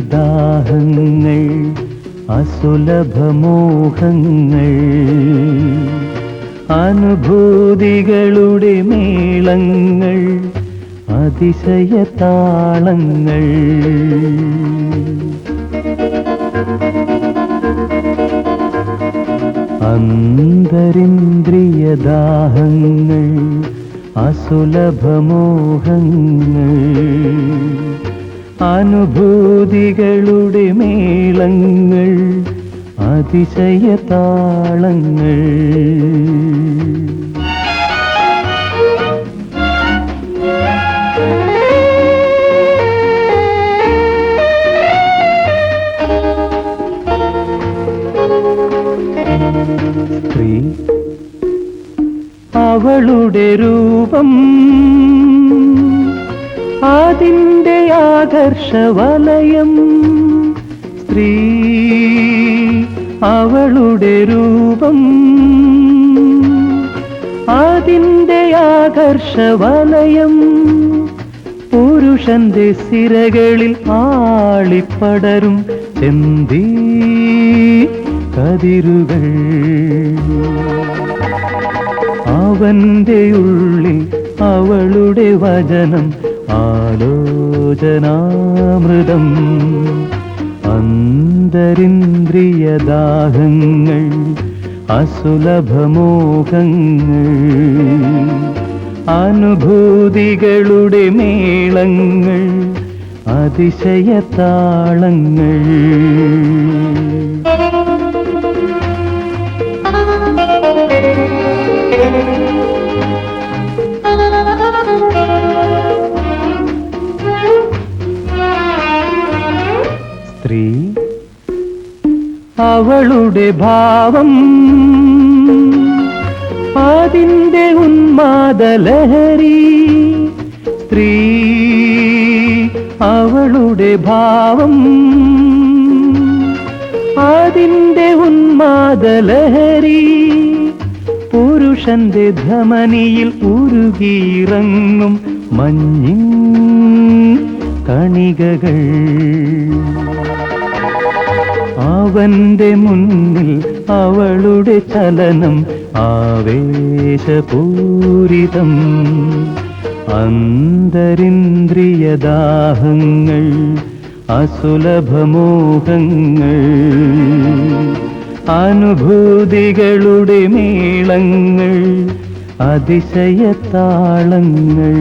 അന്തരിന്ദ്രിയദാഹങ്ങൾ അസുലഭമോഹങ്ങൾ അനുഭൂതികളുടെ മേളങ്ങൾ അതിശയ അതിശയതാളങ്ങൾ. അന്തരിന്ദ്രിയദാഹങ്ങൾ അസുലഭമോഹങ്ങൾ. അനുഭൂതികളുടെ മേളങ്ങൾ അതിശയതാളങ്ങൾ. സ്ത്രീ അവളുടെ രൂപം അതിന്റെ ആകർഷവലയം സ്ത്രീ അവളുടെ രൂപം. അതിന്റെ ആകർഷവലയം പുരുഷന്റെ സിരകളിൽ ആളിപ്പടരും ചെന്തീ കതിരുകൾ. അവന്റെ ഉള്ളിൽ അവളുടെ വചനം ആലോചനാമൃതം. അന്തരിന്ദ്രിയദാഹങ്ങൾ അസുലഭമോഹങ്ങൾ അനുഭൂതികളുടെ മേളങ്ങൾ അതിശയതാളങ്ങൾ. സ്ത്രീ അവളുടെ ഭാവം അതിന്റെ ഉന്മാദലഹരി. സ്ത്രീ അവളുടെ ഭാവം അതിന്റെ ഉന്മാദലഹരി. പുരുഷന്റെ ധമനിയിൽ ഉരുകിയിറങ്ങും മഞ്ഞിൻ കണികകൾ. അവന്റെ മുന്നിൽ അവളുടെ ചലനം ആവേശപൂരിതം. അന്തരിന്ദ്രിയദാഹങ്ങൾ അസുലഭമോഹങ്ങൾ അനുഭൂതികളുടെ മേളങ്ങൾ അതിശയത്താളങ്ങൾ.